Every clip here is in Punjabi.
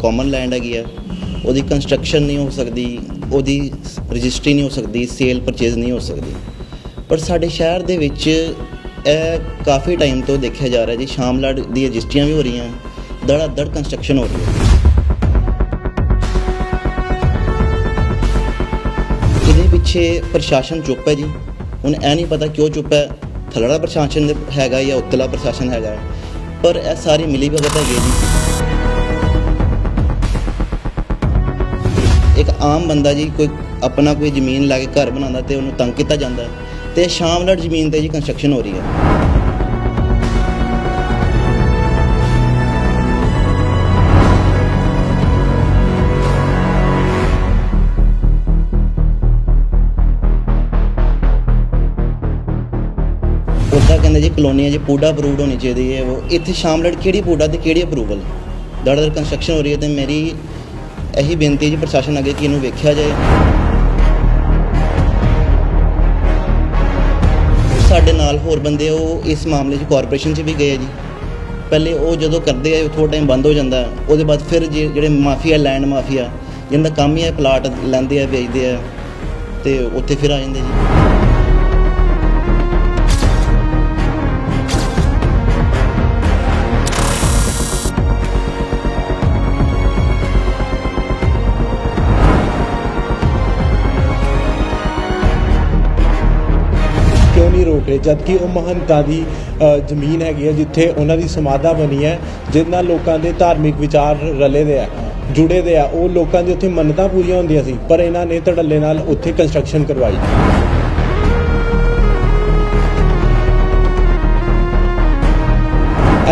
ਕਾਮਨ ਲੈਂਡ ਹੈਗੀ ਆ, ਉਹਦੀ ਕੰਸਟਰਕਸ਼ਨ ਨਹੀਂ ਹੋ ਸਕਦੀ, ਉਹਦੀ ਰਜਿਸਟਰੀ ਨਹੀਂ ਹੋ ਸਕਦੀ ਸੇਲ ਪਰਚੇਜ਼ ਨਹੀਂ ਹੋ ਸਕਦੀ। ਪਰ ਸਾਡੇ ਸ਼ਹਿਰ ਦੇ ਵਿੱਚ ਇਹ ਕਾਫੀ ਟਾਈਮ ਤੋਂ ਦੇਖਿਆ ਜਾ ਰਿਹਾ ਜੀ, ਸ਼ਾਮਲਾਟ ਦੀ ਰਜਿਸਟਰੀਆਂ ਵੀ ਹੋ ਰਹੀਆਂ ਦੜਾ ਦੜ ਕੰਸਟਰਕਸ਼ਨ ਹੋ ਰਹੀ ਹੈ। ਇਹਦੇ ਪਿੱਛੇ ਪ੍ਰਸ਼ਾਸਨ ਚੁੱਪ ਹੈ ਜੀ। ਹੁਣ ਇਹ ਨਹੀਂ ਪਤਾ ਕਿਉਂ ਚੁੱਪ ਹੈ, ਥੱਲੜਾ ਪ੍ਰਸ਼ਾਸਨ ਹੈਗਾ ਜਾਂ ਉੱਤਲਾ ਪ੍ਰਸ਼ਾਸਨ ਹੈਗਾ ਪਰ ਇਹ ਸਾਰੀ ਮਿਲੀ ਭਗਤ ਹੈਗੀ ਜੀ। ਇੱਕ ਆਮ ਬੰਦਾ ਜੀ ਕੋਈ ਆਪਣਾ ਕੋਈ ਜ਼ਮੀਨ ਲੈ ਕੇ ਘਰ ਬਣਾਉਂਦਾ ਤੇ ਉਹਨੂੰ ਤੰਗ ਕੀਤਾ ਜਾਂਦਾ ਹੈ। ਤੇ ਸ਼ਾਮਲੜ ਜ਼ਮੀਨ ਤੇ ਜੀ ਕੰਸਟਰਕਸ਼ਨ ਹੋ ਰਹੀ ਹੈ। ਉੱਦਾਂ ਕਹਿੰਦੇ ਜੀ ਕਲੋਨੀਆਂ 'ਚ ਪੂਡਾ ਅਪਰੂਵਡ ਹੋਣੀ ਚਾਹੀਦੀ ਹੈ। ਉਹ ਇੱਥੇ ਸ਼ਾਮਲੜ ਕਿਹੜੀ ਪੂਡਾ ਤੇ ਕਿਹੜੀ ਅਪਰੂਵਲ ਦੜ ਦੜ ਕੰਸਟਰਕਸ਼ਨ ਹੋ ਰਹੀ ਹੈ ਤੇ ਮੇਰੀ ਇਹੀ ਬੇਨਤੀ ਹੈ ਜੀ ਪ੍ਰਸ਼ਾਸਨ ਅੱਗੇ ਕਿ ਇਹਨੂੰ ਵੇਖਿਆ ਜਾਏ। ਸਾਡੇ ਨਾਲ ਹੋਰ ਬੰਦੇ ਉਹ ਇਸ ਮਾਮਲੇ 'ਚ ਕਾਰਪੋਰੇਸ਼ਨ 'ਚ ਵੀ ਗਏ ਆ ਜੀ। ਪਹਿਲੇ ਉਹ ਜਦੋਂ ਕਰਦੇ ਆ ਥੋੜਾ ਟਾਈਮ ਬੰਦ ਹੋ ਜਾਂਦਾ। ਉਹਦੇ ਬਾਅਦ ਫਿਰ ਜੇ- ਜਿਹੜੇ ਮਾਫੀਆ ਲੈਂਡ ਮਾਫੀਆ, ਜਿਹਨਾਂ ਦਾ ਕੰਮ ਹੀ ਹੈ ਪਲਾਟ ਲੈਂਦੇ ਆ, ਵੇਚਦੇ ਆ, ਤੇ ਉੱਥੇ ਫਿਰ ਆ ਜਾਂਦੇ ਜੀ। ਕਿਉਂ ਨਹੀਂ ਰੋਕ ਜਦਕਿ ਉਹ ਮਹੰਤਾਂ ਦੀ ਜ਼ਮੀਨ ਹੈਗੀ ਹੈ ਜਿੱਥੇ ਉਹਨਾਂ ਦੀ ਸਮਾਧਾ ਬਣੀ ਹੈ ਜਿਹਦੇ ਨਾਲ ਲੋਕਾਂ ਦੇ ਧਾਰਮਿਕ ਵਿਚਾਰ ਰਲੇ ਦੇ ਆ, ਜੁੜੇ ਦੇ ਆ, ਉਹ ਲੋਕਾਂ ਦੀ ਉੱਥੇ ਮੰਨਤਾਂ ਪੂਰੀਆਂ ਹੁੰਦੀਆਂ ਸੀ, ਪਰ ਇਹਨਾਂ ਨੇ ਧੜੱਲੇ ਨਾਲ ਉੱਥੇ ਕੰਸਟਰਕਸ਼ਨ ਕਰਵਾਈ।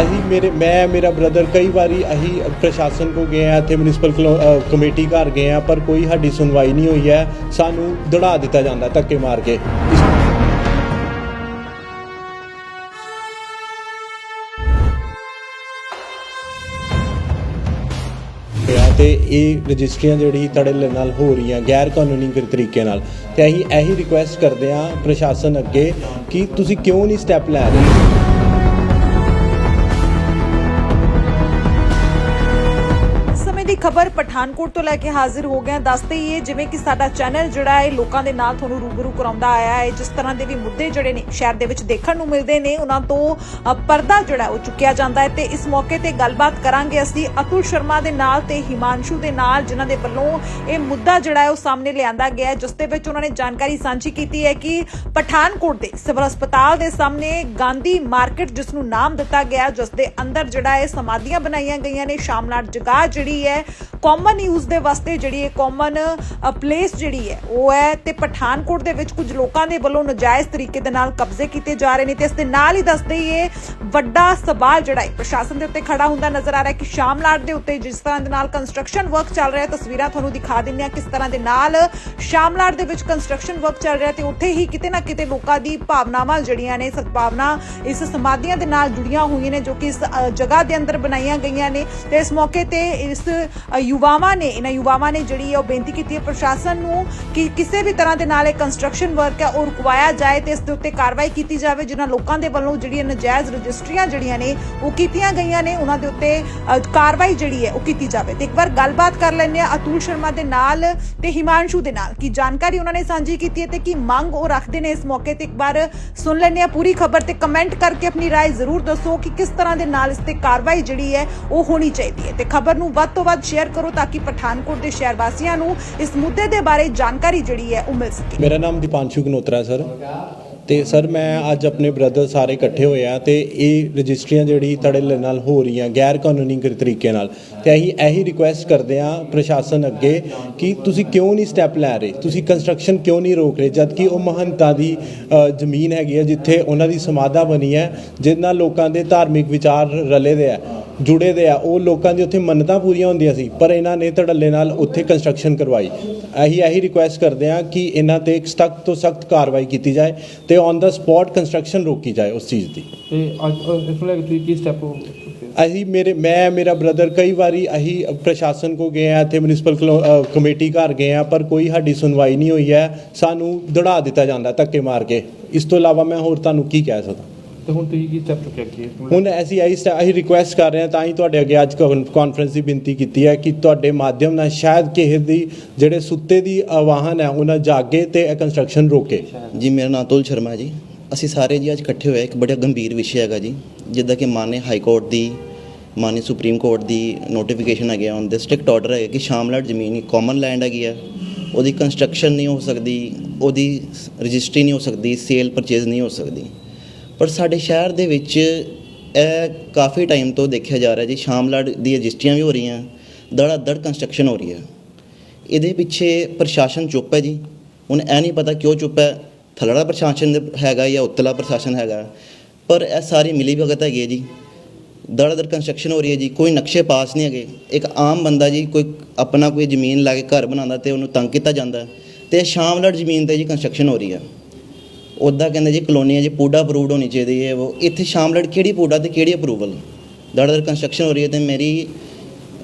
ਅਸੀਂ ਮੇਰੇ, ਮੈਂ, ਮੇਰਾ ਬ੍ਰਦਰ ਕਈ ਵਾਰੀ ਅਸੀਂ ਪ੍ਰਸ਼ਾਸਨ ਕੋ ਗਏ ਆ, ਇੱਥੇ ਮਿਊਨਿਸਪਲ ਕਮੇਟੀ ਘਰ ਗਏ ਆ, ਪਰ ਕੋਈ ਸਾਡੀ ਸੁਣਵਾਈ ਨਹੀਂ ਹੋਈ ਹੈ, ਸਾਨੂੰ ਦੜਾ ਦਿੱਤਾ ਜਾਂਦਾ ਧੱਕੇ ਮਾਰ ਕੇ। ਤੇ ਇਹ ਰਜਿਸਟਰੀਆਂ ਜਿਹੜੀ ਧੜੱਲੇ ਨਾਲ ਹੋ ਰਹੀਆਂ ਗੈਰ ਕਾਨੂੰਨੀ ਤਰੀਕੇ ਨਾਲ। ਤੇ ਅਸੀਂ ਇਹੀ ਰਿਕੁਐਸਟ ਕਰਦੇ ਆ ਪ੍ਰਸ਼ਾਸਨ ਅੱਗੇ ਕਿ ਤੁਸੀਂ ਕਿਉਂ ਨਹੀਂ ਸਟੈਪ ਲੈ ਰਹੇ? ਖਬਰ ਪਠਾਨਕੋਟ ਤੋਂ ਲੈ ਕੇ ਹਾਜ਼ਰ ਹੋ ਗਏ ਹਾਂ। ਦੱਸਦੇ ਹੀ ਇਹ ਜਿਵੇਂ ਕਿ ਸਾਡਾ ਚੈਨਲ ਜਿਹੜਾ ਹੈ ਲੋਕਾਂ ਦੇ ਨਾਲ ਤੁਹਾਨੂੰ ਰੂਬਰੂ ਕਰਾਉਂਦਾ ਆਇਆ ਹੈ। ਜਿਸ ਤਰ੍ਹਾਂ ਦੇ ਵੀ ਮੁੱਦੇ ਜਿਹੜੇ ਨੇ ਸ਼ਹਿਰ ਦੇ ਵਿੱਚ ਦੇਖਣ ਨੂੰ ਮਿਲਦੇ ਨੇ, ਉਹਨਾਂ ਤੋਂ ਪਰਦਾ ਜਿਹੜਾ ਉਹ ਚੁੱਕਿਆ ਜਾਂਦਾ ਹੈ। ਤੇ ਇਸ ਮੌਕੇ ਤੇ ਗੱਲਬਾਤ ਕਰਾਂਗੇ ਅਸੀਂ ਅਤੁਲ ਸ਼ਰਮਾ ਦੇ ਨਾਲ ਤੇ ਹਿਮਾਂਸ਼ੂ ਦੇ ਨਾਲ, ਜਿਨ੍ਹਾਂ ਦੇ ਵੱਲੋਂ ਇਹ ਮੁੱਦਾ ਜਿਹੜਾ ਹੈ, ਉਹ ਸਾਹਮਣੇ ਲਿਆਂਦਾ ਗਿਆ ਹੈ, ਜਿਸ ਦੇ ਵਿੱਚ ਉਹਨਾਂ ਨੇ ਜਾਣਕਾਰੀ ਸਾਂਝੀ ਕੀਤੀ ਹੈ ਕਿ ਪਠਾਨਕੋਟ ਦੇ ਸਿਵਲ ਹਸਪਤਾਲ ਦੇ ਸਾਹਮਣੇ ਗਾਂਧੀ ਮਾਰਕੀਟ, ਜਿਸ ਨੂੰ ਨਾਮ ਦਿੱਤਾ ਗਿਆ, ਜਿਸ ਦੇ ਅੰਦਰ ਜਿਹੜਾ ਹੈ ਸਮਾਧੀਆਂ ਬਣਾਈਆਂ ਗਈਆਂ ਨੇ। ਸ਼ਾਮਲਾਟ ਜਗ੍ਹਾ ਜਿਹੜੀ ਹੈ ਕਾਮਨ ਯੂਜ਼ ਦੇ ਵਾਸਤੇ ਜਿਹੜੀ ਹੈ ਕਾਮਨ ਪਲੇਸ ਜਿਹੜੀ ਹੈ, ਉਹ ਹੈ ਤੇ ਪਠਾਨਕੋਟ ਦੇ ਵਿੱਚ ਕੁਝ ਲੋਕਾਂ ਦੇ ਵੱਲੋਂ ਨਜਾਇਜ਼ ਤਰੀਕੇ ਦੇ ਨਾਲ ਕਬਜ਼ੇ ਕੀਤੇ ਜਾ ਰਹੇ ਨੇ ਤੇ ਇਸ ਦੇ ਨਾਲ ਹੀ ਦੱਸਦੇ ਹੀ ਇਹ ਵੱਡਾ ਸਵਾਲ ਜਿਹੜਾ ਹੈ, ਪ੍ਰਸ਼ਾਸਨ ਦੇ ਉੱਤੇ ਖੜਾ ਹੁੰਦਾ ਨਜ਼ਰ ਆ ਰਿਹਾ ਕਿ ਸ਼ਾਮਲਾਟ ਦੇ ਉੱਤੇ ਜਿਸ ਤਰ੍ਹਾਂ ਦੇ ਨਾਲ ਕੰਸਟਰਕਸ਼ਨ ਵਰਕ ਚੱਲ ਰਿਹਾ, ਤਸਵੀਰਾਂ ਤੁਹਾਨੂੰ ਦਿਖਾ ਦਿੰਦੇ ਆ ਕਿਸ ਤਰ੍ਹਾਂ ਦੇ ਨਾਲ ਸ਼ਾਮਲਾਟ ਦੇ ਵਿੱਚ ਕੰਸਟਰਕਸ਼ਨ ਵਰਕ ਚੱਲ ਰਿਹਾ ਤੇ ਉੱਥੇ ਹੀ ਕਿਤੇ ਨਾ ਕਿਤੇ ਲੋਕਾਂ ਦੀ ਭਾਵਨਾਵਾਂ ਜਿਹੜੀਆਂ ਨੇ, ਸਦਭਾਵਨਾ ਇਸ ਸਮਾਧੀਆਂ ਦੇ ਨਾਲ ਜੁੜੀਆਂ ਹੋਈਆਂ ਨੇ ਜੋ ਕਿ ਇਸ ਜਗ੍ਹਾ ਦੇ ਅੰਦਰ ਬਣਾਈਆਂ ਗਈਆਂ ਨੇ ਤੇ ਇਸ ਮੌਕੇ ਤੇ ਇਸ ਯੁਵਾਵਾਂ ਨੇ ਇਹਨਾਂ ਯੁਵਾਵਾਂ ਨੇ ਜਿਹੜੀ ਹੈ ਉਹ ਬੇਨਤੀ ਕੀਤੀ ਹੈ ਪ੍ਰਸ਼ਾਸਨ ਨੂੰ ਕਿ ਕਿਸੇ ਵੀ ਤਰ੍ਹਾਂ ਦੇ ਨਾਲ ਇਹ ਕੰਸਟਰਕਸ਼ਨ ਵਰਕ ਹੈ ਉਹ ਰੁਕਵਾਇਆ ਜਾਏ ਤੇ ਇਸ ਦੇ ਉੱਤੇ ਕਾਰਵਾਈ ਕੀਤੀ ਜਾਵੇ ਜਿਨ੍ਹਾਂ ਲੋਕਾਂ ਦੇ ਵੱਲੋਂ ਜਿਹੜੀਆਂ ਨਜਾਇਜ਼ ਰਜਿਸਟਰੀਆਂ ਜਿਹੜੀਆਂ ਨੇ ਉਹ ਕੀਤੀਆਂ ਗਈਆਂ ਨੇ ਉਹਨਾਂ ਦੇ ਉੱਤੇ ਅ, ਕਾਰਵਾਈ ਜਿਹੜੀ ਹੈ ਉਹ ਕੀਤੀ ਜਾਵੇ ਤੇ ਇੱਕ ਵਾਰ ਗੱਲਬਾਤ ਕਰ ਲੈਂਦੇ ਆ ਅਤੁਲ ਸ਼ਰਮਾ ਦੇ ਨਾਲ ਤੇ ਹਿਮਾਂਸ਼ੂ ਦੇ ਨਾਲ ਕੀ ਜਾਣਕਾਰੀ ਉਹਨਾਂ ਨੇ ਸਾਂਝੀ ਕੀਤੀ ਹੈ ਤੇ ਕੀ ਮੰਗ ਉਹ ਰੱਖਦੇ ਨੇ ਇਸ ਮੌਕੇ ਤੇ ਇੱਕ ਵਾਰ ਸੁਣ ਲੈਂਦੇ ਆ ਪੂਰੀ ਖਬਰ ਤੇ ਕਮੈਂਟ ਕਰਕੇ ਆਪਣੀ رائے ਜ਼ਰੂਰ ਦੱਸੋ ਕਿ ਕਿਸ ਤਰ੍ਹਾਂ ਦੇ ਨਾਲ ਇਸ ਤੇ ਕਾਰਵਾਈ ਜਿਹੜੀ ਹੈ ਉਹ ਹੋਣੀ ਚਾਹੀਦੀ ਹੈ ਤੇ ਖਬਰ ਨੂੰ ਵੱਧ ਤੋਂ ਵੱਧ ਸ਼ੇਅਰ ਕਰੋ ਤਾਂ ਕਿ ਪਠਾਨਕੋਟ ਦੇ ਸ਼ਹਿਰ ਵਾਸੀਆਂ ਨੂੰ ਇਸ ਮੁੱਦੇ ਦੇ ਬਾਰੇ ਜਾਣਕਾਰੀ ਜਿਹੜੀ ਹੈ ਉਹ ਮਿਲ ਸਕੇ। ਮੇਰਾ ਨਾਮ ਦੀਪਾਂਸ਼ੂ ਗਨੋਤਰਾ ਸਰ। ਤੇ ਸਰ, ਮੈਂ ਅੱਜ ਆਪਣੇ ਬ੍ਰਦਰ ਸਾਰੇ ਇਕੱਠੇ ਹੋਏ ਆ ਤੇ ਇਹ ਰਜਿਸਟਰੀਆਂ ਜਿਹੜੀ ਧੜੱਲੇ ਨਾਲ ਹੋ ਰਹੀਆਂ ਗੈਰ ਕਾਨੂੰਨੀ ਤਰੀਕੇ ਨਾਲ। ਤੇ ਅਸੀਂ ਇਹੀ ਰਿਕੁਐਸਟ ਕਰਦੇ ਆ ਪ੍ਰਸ਼ਾਸਨ ਅੱਗੇ ਕਿ ਤੁਸੀਂ ਕਿਉਂ ਨਹੀਂ ਸਟੈਪ ਲੈ ਰਹੇ? ਤੁਸੀਂ ਕੰਸਟਰਕਸ਼ਨ ਕਿਉਂ ਨਹੀਂ ਰੋਕ ਰਹੇ? ਜਦਕਿ ਉਹ ਮਹੰਤਾਂ ਦੀ ਜ਼ਮੀਨ ਹੈਗੀ ਹੈ ਜਿੱਥੇ ਉਹਨਾਂ ਦੀ ਸਮਾਧਾ ਬਣੀ ਹੈ ਜਿਹਦੇ ਨਾਲ ਲੋਕਾਂ ਦੇ ਧਾਰਮਿਕ ਵਿਚਾਰ ਰਲੇ ਦੇ ਆ। ਜੁੜੇ ਦੇ ਆ ਉਹ ਲੋਕਾਂ ਦੀ ਉੱਥੇ ਮੰਨਤਾਂ ਪੂਰੀਆਂ ਹੁੰਦੀਆਂ ਸੀ ਪਰ ਇਹਨਾਂ ਨੇ ਧੜੱਲੇ ਨਾਲ ਉੱਥੇ ਕੰਸਟਰਕਸ਼ਨ ਕਰਵਾਈ। ਅਸੀਂ ਇਹੀ ਰਿਕੁਐਸਟ ਕਰਦੇ ਹਾਂ ਕਿ ਇਹਨਾਂ ਤੇ ਸਖਤ ਤੋਂ ਸਖਤ ਕਾਰਵਾਈ ਕੀਤੀ ਜਾਏ ਤੇ ਔਨ ਦਾ ਸਪੌਟ ਕੰਸਟਰਕਸ਼ਨ ਰੋਕੀ ਜਾਏ ਉਸ ਚੀਜ਼ ਦੀ। ਤੇ ਅੱਜ ਅ, ਇਸ ਨੂੰ ਲੈ ਕੇ ਤੁਸੀਂ ਕੀ ਸਟੈਪ ਅਸੀਂ ਮੇਰੇ ਮੈਂ ਮੇਰਾ ਬ੍ਰਦਰ ਕਈ ਵਾਰੀ ਅਸੀਂ ਪ੍ਰਸ਼ਾਸਨ ਕੋ ਗਏ ਆ ਇੱਥੇ ਮਿਊਨਿਸਪਲ ਕਮੇਟੀ ਘਰ ਗਏ ਆ ਪਰ ਕੋਈ ਸਾਡੀ ਸੁਣਵਾਈ ਨਹੀਂ ਹੋਈ ਹੈ ਸਾਨੂੰ ਦੜਾ ਦਿੱਤਾ ਜਾਂਦਾ ਧੱਕੇ ਮਾਰ ਕੇ। ਇਸ ਤੋਂ ਇਲਾਵਾ ਮੈਂ ਹੋਰ ਤੁਹਾਨੂੰ ਕੀ ਕਹਿ ਸਕਦਾ? ਤੇ ਹੁਣ ਤੁਸੀਂ ਕੀ ਸਟੈਪ ਚੁੱਕਿਆ ਅੱਗੇ ਹੁਣ ਅਸੀਂ ਆਈ ਅਸੀਂ ਰਿਕੁਐਸਟ ਕਰ ਰਹੇ ਹਾਂ ਤਾਂ ਹੀ ਤੁਹਾਡੇ ਅੱਗੇ ਅੱਜ ਕਾਨਫਰੰਸ ਦੀ ਬੇਨਤੀ ਕੀਤੀ ਹੈ ਕਿ ਤੁਹਾਡੇ ਮਾਧਿਅਮ ਨਾਲ ਸ਼ਾਇਦ ਕਿਸੇ ਦੀ ਜਿਹੜੇ ਸੁੱਤੇ ਦੀ ਆਵਾਹਨ ਹੈ ਉਹਨਾਂ ਜਾਗੇ ਤੇ ਇਹ ਕੰਸਟਰਕਸ਼ਨ ਰੋਕੇ। ਜੀ ਮੇਰਾ ਨਾਮ ਅਤੁਲ ਸ਼ਰਮਾ ਜੀ। ਅਸੀਂ ਸਾਰੇ ਜੀ ਅੱਜ ਇਕੱਠੇ ਹੋਏ ਇੱਕ ਬੜਾ ਗੰਭੀਰ ਵਿਸ਼ਾ ਹੈਗਾ ਜੀ ਜਿੱਦਾਂ ਕਿ ਮਾਨਯ ਹਾਈ ਕੋਰਟ ਦੀ ਮਾਨਯ ਸੁਪਰੀਮ ਕੋਰਟ ਦੀ ਨੋਟੀਫਿਕੇਸ਼ਨ ਹੈਗੀ ਔਨ ਦੇ ਸਟ੍ਰਿਕਟ ਆਰਡਰ ਹੈ ਕਿ ਸ਼ਾਮਲਾਟ ਜ਼ਮੀਨ ਕਾਮਨ ਲੈਂਡ ਹੈਗੀ ਆ। ਉਹਦੀ ਕੰਸਟਰਕਸ਼ਨ ਨਹੀਂ ਹੋ ਸਕਦੀ ਉਹਦੀ ਰਜਿਸਟਰੀ ਨਹੀਂ ਹੋ ਸਕਦੀ ਸੇਲ ਪਰਚੇਜ਼ ਨਹੀਂ ਹੋ ਸਕਦੀ। ਪਰ ਸਾਡੇ ਸ਼ਹਿਰ ਦੇ ਵਿੱਚ ਇਹ ਕਾਫੀ ਟਾਈਮ ਤੋਂ ਦੇਖਿਆ ਜਾ ਰਿਹਾ ਜੀ ਸ਼ਾਮਲਾਟ ਦੀ ਰਜਿਸਟਰੀਆਂ ਵੀ ਹੋ ਰਹੀਆਂ ਦੜਾ ਦੜ ਕੰਸਟਰਕਸ਼ਨ ਹੋ ਰਹੀ ਹੈ। ਇਹਦੇ ਪਿੱਛੇ ਪ੍ਰਸ਼ਾਸਨ ਚੁੱਪ ਹੈ ਜੀ। ਹੁਣ ਇਹ ਨਹੀਂ ਪਤਾ ਕਿਉਂ ਚੁੱਪ ਹੈ, ਥੱਲੜਾ ਪ੍ਰਸ਼ਾਸਨ ਹੈਗਾ ਜਾਂ ਉੱਤਲਾ ਪ੍ਰਸ਼ਾਸਨ ਹੈਗਾ, ਪਰ ਇਹ ਸਾਰੀ ਮਿਲੀ ਭਗਤ ਹੈਗੀ ਹੈ ਜੀ। ਦੜਾ ਦੜ ਕੰਸਟਰਕਸ਼ਨ ਹੋ ਰਹੀ ਹੈ ਜੀ, ਕੋਈ ਨਕਸ਼ੇ ਪਾਸ ਨਹੀਂ ਹੈਗੇ। ਇੱਕ ਆਮ ਬੰਦਾ ਜੀ, ਕੋਈ ਆਪਣਾ ਕੋਈ ਜ਼ਮੀਨ ਲਾ ਕੇ ਘਰ ਬਣਾਉਂਦਾ ਤੇ ਉਹਨੂੰ ਤੰਗ ਕੀਤਾ ਜਾਂਦਾ ਤੇ ਸ਼ਾਮਲੜ ਜ਼ਮੀਨ ਤੇ ਜੀ ਕੰਸਟਰਕਸ਼ਨ ਹੋ ਰਹੀ ਹੈ। ਉੱਦਾਂ ਕਹਿੰਦੇ ਜੀ ਕਲੋਨੀਆਂ ਜੀ ਪੂਡਾ ਅਪਰੂਵਡ ਹੋਣੀ ਚਾਹੀਦੀ ਹੈ ਉਹ ਇੱਥੇ ਸ਼ਾਮਲੜ ਕਿਹੜੀ ਪੂਡਾ ਤੇ ਕਿਹੜੀ ਅਪਰੂਵਲ ਦੜ ਕੰਸਟਰਕਸ਼ਨ ਹੋ ਰਹੀ ਹੈ ਤੇ ਮੇਰੀ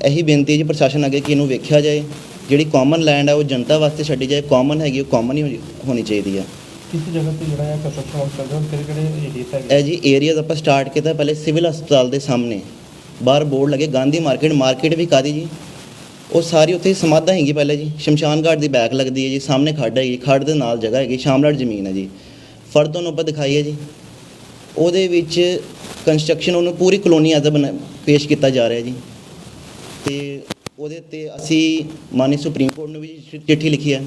ਇਹੀ ਬੇਨਤੀ ਹੈ ਜੀ ਪ੍ਰਸ਼ਾਸਨ ਅੱਗੇ ਕਿ ਇਹਨੂੰ ਵੇਖਿਆ ਜਾਏ। ਜਿਹੜੀ ਕਾਮਨ ਲੈਂਡ ਹੈ ਉਹ ਜਨਤਾ ਵਾਸਤੇ ਛੱਡੀ ਜਾਏ ਕਾਮਨ ਹੈਗੀ ਉਹ ਕਾਮਨ ਹੀ ਹੋਣੀ- ਚਾਹੀਦੀ ਹੈ ਕਿਸ ਜਗ੍ਹਾ ਤੇ ਜਿਹੜਾ ਹੈ ਕੰਸਟਰਕਸ਼ਨ ਚੱਲ ਰਿਹਾ ਕਿਹੜੇ ਕਿਹੜੇ ਏਰੀਆ ਹੈਗੇ? ਇਹ ਜੀ ਏਰੀਆਜ਼ ਆਪਾਂ ਸਟਾਰਟ ਕੀਤਾ ਪਹਿਲੇ ਸਿਵਲ ਹਸਪਤਾਲ ਦੇ ਸਾਹਮਣੇ। ਬਾਹਰ ਬੋਰਡ ਲੱਗੇ ਗਾਂਧੀ ਮਾਰਕੀਟ ਮਾਰਕੀਟ ਵੀ ਕਾਦੀ ਜੀ? ਉਹ ਸਾਰੀ ਉੱਥੇ ਸਮਾਧਾ ਹੈਗੀ ਪਹਿਲੇ ਜੀ। ਸ਼ਮਸ਼ਾਨ ਘਾਟ ਦੀ ਬੈਕ ਲੱਗਦੀ ਹੈ ਜੀ ਸਾਹਮਣੇ ਖੱਡ ਹੈਗੀ ਖੱਡ ਦੇ ਨਾਲ ਜਗ੍ਹਾ ਹੈਗੀ ਸ਼ਾਮਲਾਟ ਜ਼ਮੀਨ ਹੈ ਜੀ। ਫਰਦ ਤੁਹਾਨੂੰ ਆਪਾਂ ਦਿਖਾਈ ਹੈ ਜੀ। ਉਹਦੇ ਵਿੱਚ ਕੰਸਟਰਕਸ਼ਨ ਉਹਨੂੰ ਪੂਰੀ ਕਲੋਨੀ ਅੱਜ ਬਣਾ ਪੇਸ਼ ਕੀਤਾ ਜਾ ਰਿਹਾ ਜੀ। ਤੇ ਉਹਦੇ ਤੇ ਅਸੀਂ ਮਾਨਯ ਸੁਪਰੀਮ ਕੋਰਟ ਨੂੰ ਵੀ ਚਿੱਠੀ ਲਿਖੀ ਹੈ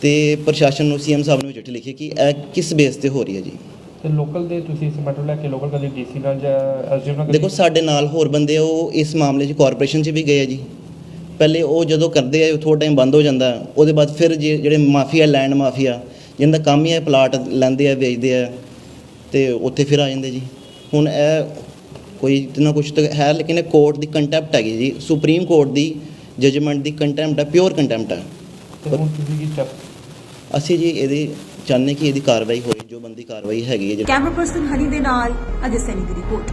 ਤੇ ਪ੍ਰਸ਼ਾਸਨ ਨੂੰ ਸੀਐਮ ਸਾਹਿਬ ਨੂੰ ਵੀ ਚਿੱਠੀ ਲਿਖੀ ਕਿ ਇਹ ਕਿਸ ਬੇਸ ਤੇ ਹੋ ਰਹੀ ਹੈ ਜੀ। ਤੇ ਲੋਕਲ ਦੇ ਤੁਸੀਂ ਇਸ ਮੈਟਰ ਲੈ ਕੇ ਲੋਕਲ ਕਦੇ ਡੀਸੀ ਨਾਲ ਜਾਂ ਐਸਡੀਐਮ ਨਾਲ ਦੇਖੋ ਸਾਡੇ ਨਾਲ ਹੋਰ ਬੰਦੇ ਆ, ਉਹ ਇਸ ਮਾਮਲੇ 'ਚ ਕਾਰਪੋਰੇਸ਼ਨ 'ਚ ਵੀ ਗਏ ਆ ਜੀ। ਪਹਿਲੇ ਉਹ ਜਦੋਂ ਕਰਦੇ ਆ ਥੋੜਾ ਟਾਈਮ ਬੰਦ ਹੋ ਜਾਂਦਾ। ਉਹਦੇ ਬਾਅਦ ਫਿਰ ਜਿਹੜੇ ਮਾਫੀਆ ਲੈਂਡ ਮਾਫੀਆ ਜਿੰਦਾ ਕੰਮ ਹੀ ਹੈ ਪਲਾਟ ਲੈਂਦੇ ਆ ਵੇਚਦੇ ਆ ਤੇ ਉੱਥੇ ਫਿਰ ਆ ਜਾਂਦੇ ਜੀ। ਹੁਣ ਇਹ ਕੋਈ ਇਤਨਾ ਕੁਝ ਤਾਂ ਹੈ ਲੇਕਿਨ ਇਹ ਕੋਰਟ ਦੀ ਕੰਟੈਂਪਟ ਹੈਗੀ ਜੀ। ਸੁਪਰੀਮ ਕੋਰਟ ਦੀ ਜਜਮੈਂਟ ਦੀ ਕੰਟੈਂਪਟ ਹੈ ਪਿਓਰ ਕੰਟੈਂਪਟ ਹੈ। ਤੇ ਹੁਣ ਤੁਸੀਂ ਕੀ ਸਟੈਪ ਅਸੀਂ ਜੀ ਇਹਦੀ ਚਾਹੁੰਦੇ ਕਿ ਇਹਦੀ ਕਾਰਵਾਈ ਹੋਏ ਜੋ ਬੰਦੀ ਕਾਰਵਾਈ ਹੈਗੀ ਹੈ ਜਿਹੜੀ ਕੈਮਰਾ ਪਰਸਨ ਹਨੀ ਦੇ ਨਾਲ ਅਜੇ ਸੈਨੀ ਦੀ ਰਿਪੋਰਟ।